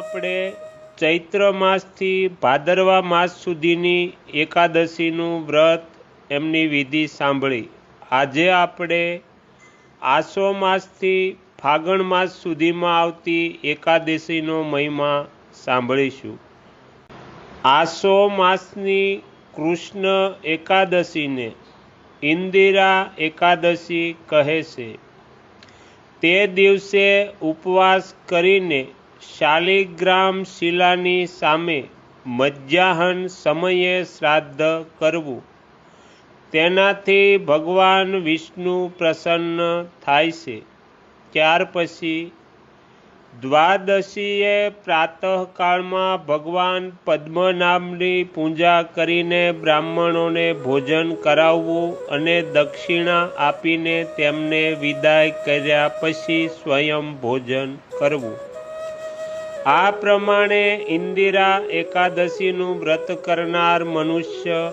આપણે ચૈત્ર માસથી ભાદરવા માસ સુધીની એકાદશીનું વ્રત એમની વિધિ સાંભળી. આજે આપણે આસો માસથી ફાગણ માસ સુધીમાં આવતી એકાદશીનો મહિમા સાંભળીશું. આસો માસની કૃષ્ણ એકાદશીને ઇન્દિરા એકાદશી કહે છે. તે દિવસે ઉપવાસ કરીને શાલિગ્રામ શિલાની સામે મધ્યાહન સમયે શ્રાદ્ધ કરવું. તેનાથી ભગવાન વિષ્ણુ પ્રસન્ન થાય છે. ત્યાર પછી દ્વાદશીએ પ્રાતઃકાળમાં ભગવાન પદ્મનાભની પૂજા કરીને બ્રાહ્મણોને ભોજન કરાવવું અને દક્ષિણા આપીને તેમને વિદાય કર્યા પછી સ્વયં ભોજન કરવું. આ પ્રમાણે ઇન્દિરા એકાદશીનું વ્રત કરનાર મનુષ્ય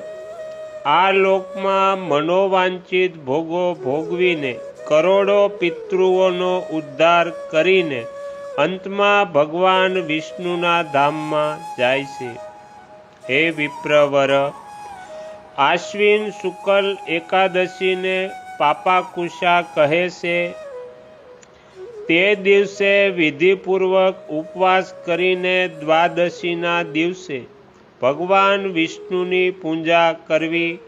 આ લોકમાં મનોવાંછિત ભોગો ભોગવીને કરોડો પિતૃઓનો ઉદ્ધાર કરીને અંતમાં ભગવાન વિષ્ણુના ધામમાં જાય છે. હે વિપ્રવર, આશ્વિન શુકલ એકાદશીને પાપાકુશા કહે છે તે દિવસે વિધિપૂર્વક ઉપવાસ કરીને દ્વાદશીના દિવસે ભગવાન વિષ્ણુની પૂજા કરવી,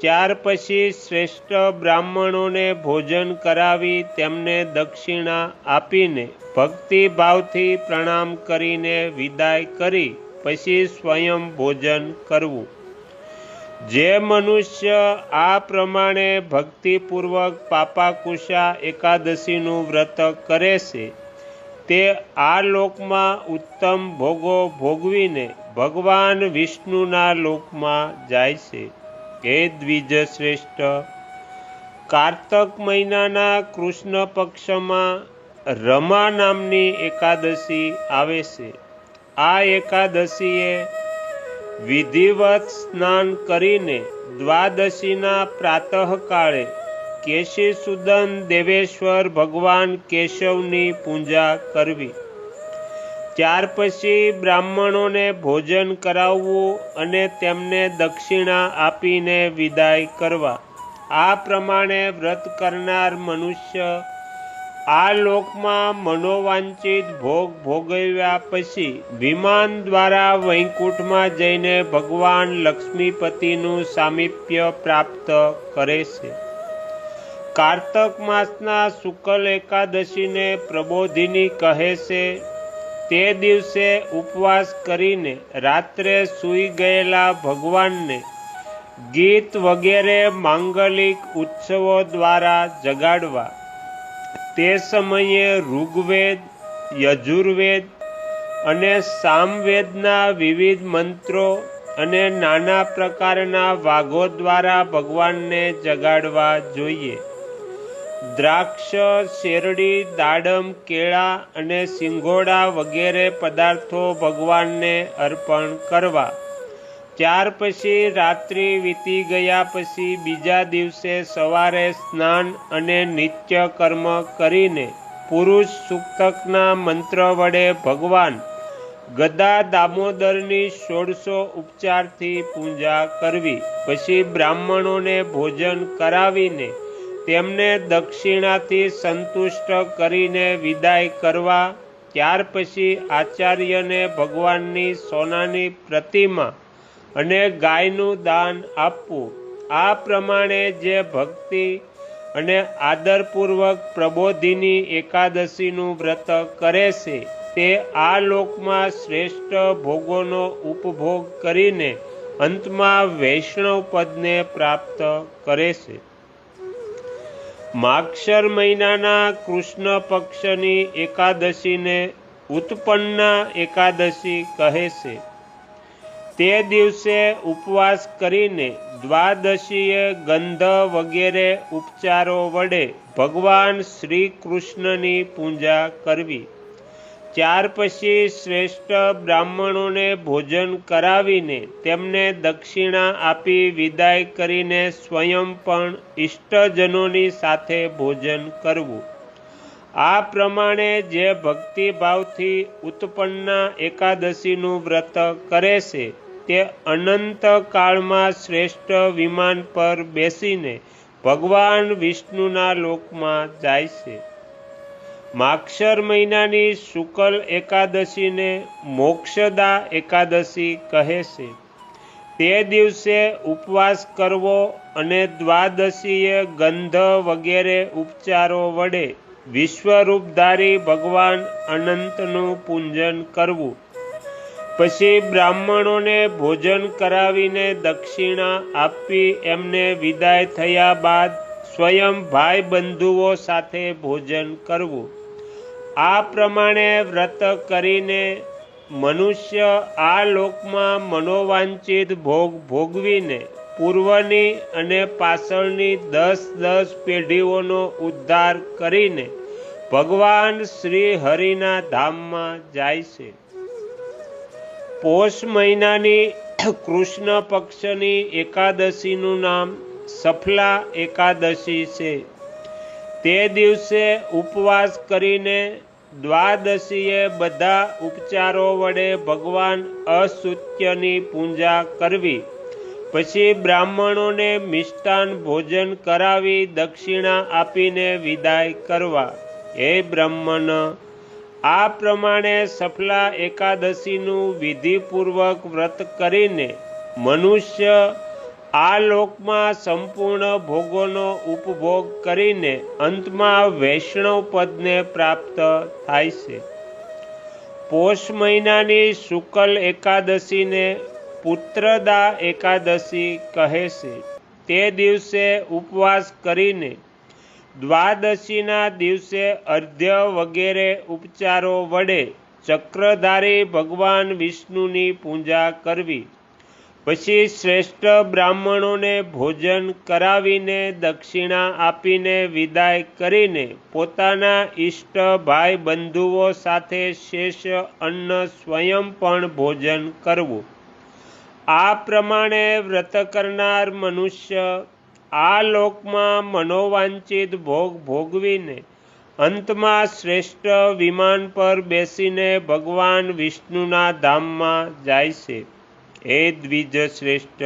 ત્યાર પછી શ્રેષ્ઠ બ્રાહ્મણોને ભોજન કરાવી તેમને દક્ષિણા આપીને ભક્તિભાવથી પ્રણામ કરીને વિદાય કરી, પછી સ્વયં ભોજન કરવું. જે મનુષ્ય આ પ્રમાણે ભક્તિપૂર્વક પાપાકુશા એકાદશીનું વ્રત કરે છે, તે આ લોકમાં ઉત્તમ ભોગો ભોગવીને ભગવાન વિષ્ણુના લોકમાં જાય છે. હે દ્વિજ શ્રેષ્ઠ કારતક મહિનાના કૃષ્ણ પક્ષમાં રમા નામની એકાદશી આવે છે. આ એકાદશીએ વિધિવત સ્નાન કરીને દ્વાદશીના પ્રાતઃકાળે કેશીસુદન દેવેશ્વર ભગવાન કેશવની પૂજા કરવી. ત્યાર પછી બ્રાહ્મણોને ભોજન કરાવવું અને તેમને દક્ષિણા આપીને વિદાય કરવા. આ પ્રમાણે વ્રત કરનાર મનુષ્ય આ લોકમાં મનોવાંચિત ભોગ ભોગવ્યા પછી વિમાન દ્વારા વૈકુંઠમાં જઈને ભગવાન લક્ષ્મીપતિનું સામીપ્ય પ્રાપ્ત કરે છે. કારતક માસના શુક્લ એકાદશીને પ્રબોધિની કહે છે, તે દિવસે ઉપવાસ કરીને રાત્રે સૂઈ ગયેલા ભગવાનને ગીત વગેરે માંગલિક ઉત્સવો દ્વારા જગાડવા. તે સમયે ઋગ્વેદ, યજુર્વેદ અને સામવેદના વિવિધ મંત્રો અને નાના પ્રકારના વાઘો દ્વારા ભગવાનને જગાડવા જોઈએ. દ્રાક્ષ, શેરડી, દાડમ, કેળા અને સિંગોડા વગેરે પદાર્થો ભગવાનને અર્પણ કરવા. ત્યાર પછી રાત્રિ વીતી ગયા પછી બીજા દિવસે સવારે સ્નાન અને નિત્ય કર્મ કરીને પુરુષ સુક્તકના મંત્ર વડે ભગવાન ગદા દામોદરની સોળસો ઉપચારથી પૂજા કરવી. પછી બ્રાહ્મણોને ભોજન કરાવીને તેમને દક્ષિણાથી સંતુષ્ટ કરીને વિદાય કરવા. ત્યાર પછી આચાર્યને ભગવાનની સોનાની પ્રતિમા અને ગાયનું દાન આપવું. આ પ્રમાણે જે ભક્તિ અને આદરપૂર્વક પ્રબોધિની એકાદશીનું વ્રત કરે છે, તે આ લોકમાં શ્રેષ્ઠ ભોગોનો ઉપભોગ કરીને અંતમાં વૈષ્ણવ પદને પ્રાપ્ત કરે છે. માક્ષર મહિનાના કૃષ્ણ પક્ષની એકાદશીને ઉત્પન્ના એકાદશી કહે છે. તે દિવસે ઉપવાસ કરીને દ્વાદશીએ ગંધ વગેરે ઉપચારો વડે ભગવાન શ્રી કૃષ્ણની પૂજા કરવી. ત્યાર પછી શ્રેષ્ઠ બ્રાહ્મણોને ભોજન કરાવીને તેમને દક્ષિણા આપી વિદાય કરીને સ્વયં પણ ઇષ્ટજનોની સાથે ભોજન કરવું. આ પ્રમાણે જે ભક્તિભાવથી ઉત્પન્ન એકાદશીનું વ્રત કરે છે તે અનંત કાળમાં શ્રેષ્ઠ વિમાન પર બેસીને ભગવાન વિષ્ણુના લોકમાં જાય છે. માક્ષર મહિનાની શુકલ એકાદશીને મોક્ષદા એકાદશી કહે છે. તે દિવસે ઉપવાસ કરવો અને દ્વાદશીએ ગંધ વગેરે ઉપચારો વડે વિશ્વરૂપધારી ભગવાન અનંતનું પૂજન કરવું. પછી બ્રાહ્મણોને ભોજન કરાવીને દક્ષિણા આપી એમને વિદાય થયા બાદ સ્વયં ભાઈ બંધુઓ સાથે ભોજન કરવું. આ પ્રમાણે વ્રત કરીને મનુષ્ય આ લોકમાં મનોવાંચિત ભોગ ભોગવીને પૂર્વની અને પાછળની દસ દસ પેઢીઓનો ઉદ્ધાર કરીને ભગવાન શ્રી હરિના ધામમાં જાય છે. પોષ મહિનાની કૃષ્ણ પક્ષની એકાદશીનું નામ સફલા એકાદશી છે. તે દિવસે ઉપવાસ કરીને દ્વાદશીએ બધા ઉપચારો વડે ભગવાન અસુત્યની પૂજા કરવી. પછી બ્રાહ્મણોને મિષ્ટાન ભોજન કરાવી દક્ષિણા આપીને વિદાય કરવા. હે બ્રાહ્મણ આ પ્રમાણે સફલા એકાદશીનું વિધિપૂર્વક વ્રત કરીને મનુષ્ય આ લોકમાં સંપૂર્ણ ભોગોનો ઉપભોગ કરીને અંતમાં વૈષ્ણવ પદને પ્રાપ્ત થાય છે. પોષ મહિનાની શુકલ એકાદશીને પુત્રદા એકાદશી કહે છે. તે દિવસે ઉપવાસ કરીને દ્વાદશીના દિવસે અર્ધ્ય વગેરે ઉપચારો વડે ચક્રધારી ભગવાન વિષ્ણુની પૂજા કરવી. પછી શ્રેષ્ઠ બ્રાહ્મણોને ભોજન કરાવીને દક્ષિણા આપીને વિદાય કરીને પોતાના ઈષ્ટ ભાઈ બંધુઓ સાથે શેષ અન્ન સ્વયં પણ ભોજન કરવું. આ પ્રમાણે વ્રત કરનાર મનુષ્ય આ લોકમાં મનોવાંચિત ભોગ ભોગવીને અંતમાં શ્રેષ્ઠ વિમાન પર બેસીને ભગવાન વિષ્ણુના ધામમાં જાય છે. હે દ્વિજ શ્રેષ્ઠ.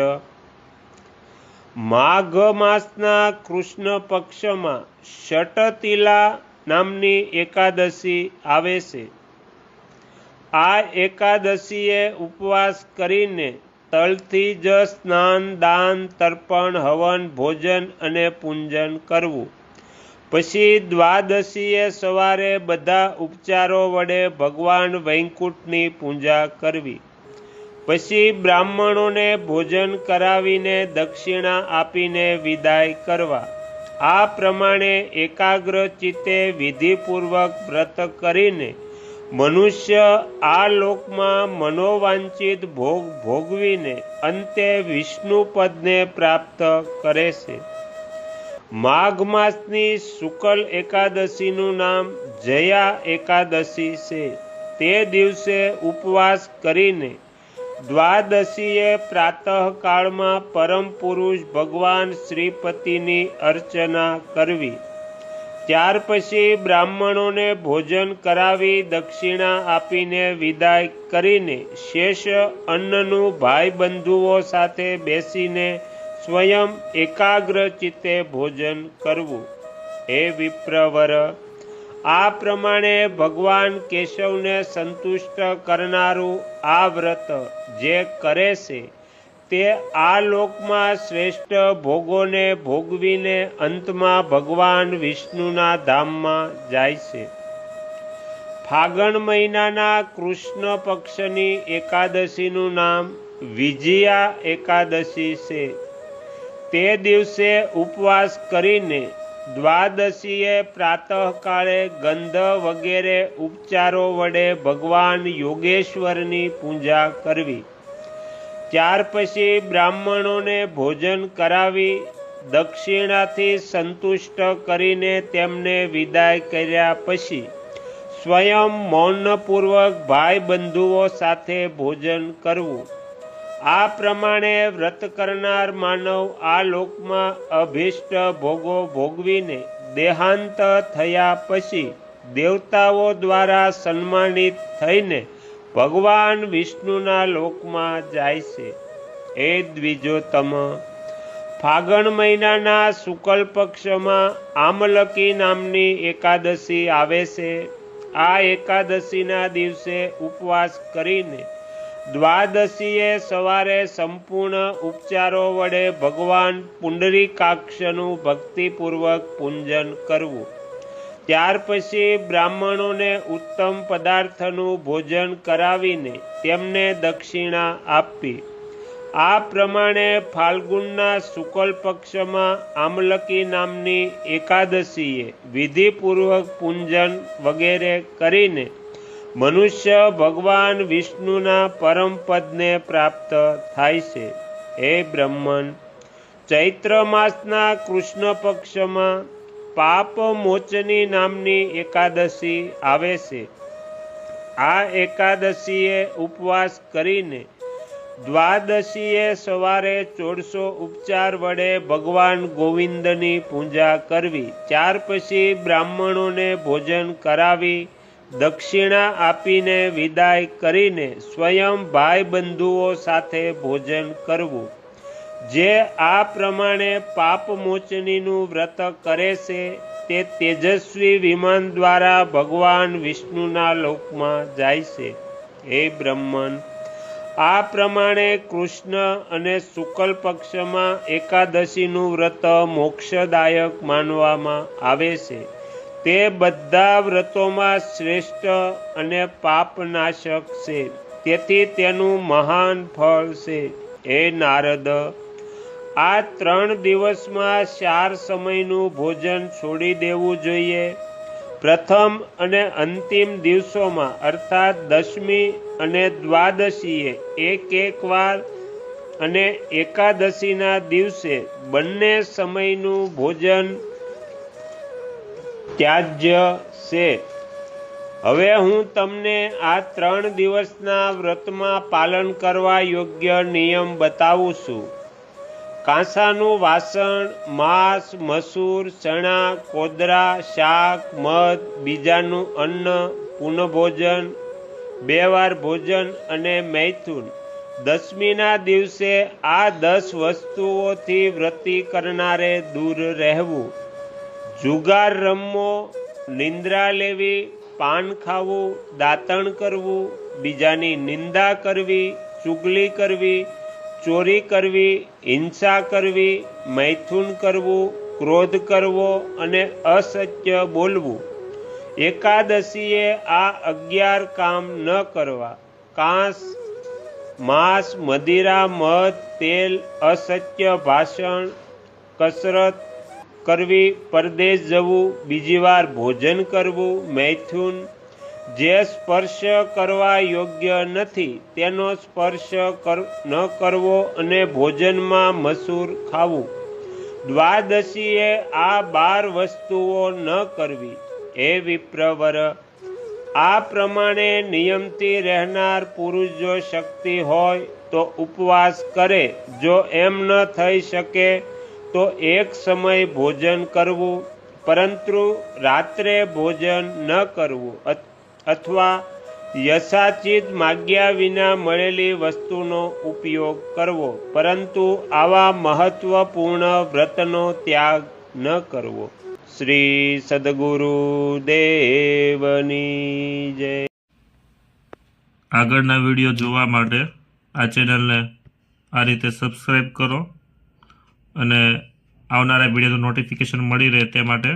માઘ માસના કૃષ્ણ પક્ષમાં શટતિલા નામની એકાદશી આવે છે. આ એકાદશીએ ઉપવાસ કરીને તલથી જ સ્નાન, દાન, તર્પણ, હવન, ભોજન અને પૂંજન કરવું. પછી દ્વાદશીએ સવારે બધા ઉપચારો વડે ભગવાન વૈકુંઠની પૂજા કરવી. પછી બ્રાહ્મણોને ભોજન કરાવીને દક્ષિણા આપીને વિદાય કરવા. આ પ્રમાણે એકાગ્ર ચિત્તે વિધિપૂર્વક વ્રત કરીને મનુષ્ય આ લોકમાં મનોવાંચિત ભોગ ભોગવીને અંતે વિષ્ણુ પદને પ્રાપ્ત કરે છે. માઘ માસની શુકલ એકાદશીનું નામ જયા એકાદશી છે. તે દિવસે ઉપવાસ કરીને દ્વાદશીએ પ્રાતઃકાળમાં પરમ પુરુષ ભગવાન શ્રીપતિની અર્ચના કરવી. ત્યાર પછી બ્રાહ્મણોને ભોજન કરાવી દક્ષિણા આપીને વિદાય કરીને શેષ અન્નનું ભાઈ બંધુઓ સાથે બેસીને સ્વયં એકાગ્ર ચિત્તે ભોજન કરવું. હે વિપ્રવર, આ પ્રમાણે ભગવાન કેશવને સંતુષ્ટ કરનારું આ વ્રત જે કરે છે તે આ લોકમાં શ્રેષ્ઠ ભોગોને ભોગવીને અંતમાં ભગવાન વિષ્ણુના ધામમાં જાય છે. ફાગણ મહિનાના કૃષ્ણ પક્ષની એકાદશીનું નામ વિજયા એકાદશી છે. તે દિવસે ઉપવાસ કરીને દ્વાદશીએ પ્રાતઃકાળે ગંધ વગેરે ઉપચારો વડે ભગવાન યોગેશ્વરની પૂજા કરવી. ત્યાર પછી બ્રાહ્મણોને ભોજન કરાવી દક્ષિણાથી સંતુષ્ટ કરીને તેમને વિદાય કર્યા પછી સ્વયં મૌનપૂર્વક ભાઈ બંધુઓ સાથે ભોજન કરવું. આ પ્રમાણે વ્રત કરનાર માનવ આ લોકમાં અભિષ્ટ ભોગો ભોગવીને દેહાંત થયા પછી દેવતાઓ દ્વારા સન્માનિત થઈને ભગવાન વિષ્ણુના લોકમાં જાય છે. એ દ્વિજોતમ. ફાગણ મહિનાના શુકલ પક્ષમાં આમલકી નામની એકાદશી આવે છે. આ એકાદશીના દિવસે ઉપવાસ કરીને દ્વાદશીએ સવારે સંપૂર્ણ ઉપચારો વડે ભગવાન પુંડરીકાક્ષનું ભક્તિપૂર્વક પૂંજન કરવું. ત્યાર પછી બ્રાહ્મણોને ઉત્તમ પદાર્થનું ભોજન કરાવીને તેમને દક્ષિણા આપી. આ પ્રમાણે ફાલ્ગુનના શુકલ પક્ષમાં આમલકી નામની એકાદશીએ વિધિપૂર્વક પૂંજન વગેરે કરીને મનુષ્ય ભગવાન વિષ્ણુના પરમ પદને પ્રાપ્ત થાય છે. હે બ્રહ્મન, ચૈત્ર માસના કૃષ્ણ પક્ષમાં પાપ મોચની નામની એકાદશી આવે છે. આ એકાદશીએ ઉપવાસ કરીને દ્વાદશીએ સવારે ચોળસો ઉપચાર વડે ભગવાન ગોવિંદની પૂજા કરવી. ત્યાર પછી બ્રાહ્મણોને ભોજન કરાવી, દક્ષિણા આપીને વિદાય કરીને સ્વયં ભાઈ બંધુઓ સાથે ભોજન કરવું. જે આ પ્રમાણે પાપમોચનીનું વ્રત કરે છે, તે તેજસ્વી વિમાન દ્વારા ભગવાન વિષ્ણુના લોકમાં જાય છે. હે બ્રહ્મન, આ પ્રમાણે કૃષ્ણ અને શુકલ પક્ષમાં એકાદશીનું વ્રત મોક્ષદાયક માનવામાં આવે છે. તે બધા વ્રતોમાં શ્રેષ્ઠ અને પાપનાશક છે. તેથી તેનું મહાન ફળ છે. હે નારદ આ ત્રણ દિવસમાં ચાર સમયનું ભોજન છોડી દેવું જોઈએ. પ્રથમ અને અંતિમ દિવસોમાં, અર્થાત દશમી અને દ્વાદશીએ એક એક વાર અને એકાદશીના દિવસે બંને સમયનું ભોજન ત્યાજ્ય છે. હવે હું તમને આ ત્રણ દિવસના વ્રતમાં પાલન કરવા યોગ્ય નિયમ બતાવું છું. કાંસાનું વાસણ, માંસ, મસૂર, ચણા, કોદરા, શાક, મધ, બીજાનું અન્ન, પુનઃભોજન, બે વાર ભોજન અને મૈથુન. દસમીના દિવસે આ દસ વસ્તુઓથી વ્રતિ કરનારે દૂર રહેવું. જુગાર રમવો, નિંદ્રા લેવી, પાન ખાવું, દાંતણ કરવું, બીજાની નિંદા કરવી, ચુગલી કરવી ચોરી કરવી, હિંસા કરવી, મૈથુન કરવું, ક્રોધ કરવો અને અસત્ય બોલવું. એકાદશીએ આ અગિયાર કામ ન કરવા. કાંસ, માંસ, મદિરા, મધ, તેલ, અસત્ય ભાષણ, કસરત કરવી, પરદેશ જવું, બીજી વાર ભોજન કરવું, મૈથુન જે સ્પર્શ કરવા યોગ્ય નથી, તેનો સ્પર્શ ન કરવો અને ભોજનમાં મસૂર ખાવું. દ્વાદશીએ આ બાર વસ્તુઓ ન કરવી. હે વિપ્રવર, આ પ્રમાણે નિયમથી રહેનાર પુરુષ જો શક્તિ હોય, તો ઉપવાસ કરે. જો એમ ન થઈ શકે, તો એક સમય ભોજન કરવું, પરંતુ રાત્રે ભોજન ન કરવું. અથવા યથાચિત માગ્યા વિના મળેલી વસ્તુનો ઉપયોગ કરવો, પરંતુ આવા મહત્વપૂર્ણ વ્રતનો ત્યાગ ન કરવો. શ્રી સદગુરુ દેવની જય. આગળના વીડિયો જોવા માટે આ ચેનલને આ રીતે સબસ્ક્રાઈબ કરો અને આવનારા વિડીયોનું નોટિફિકેશન મળી રહે તે માટે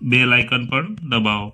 બે લાઇકન પણ દબાવો.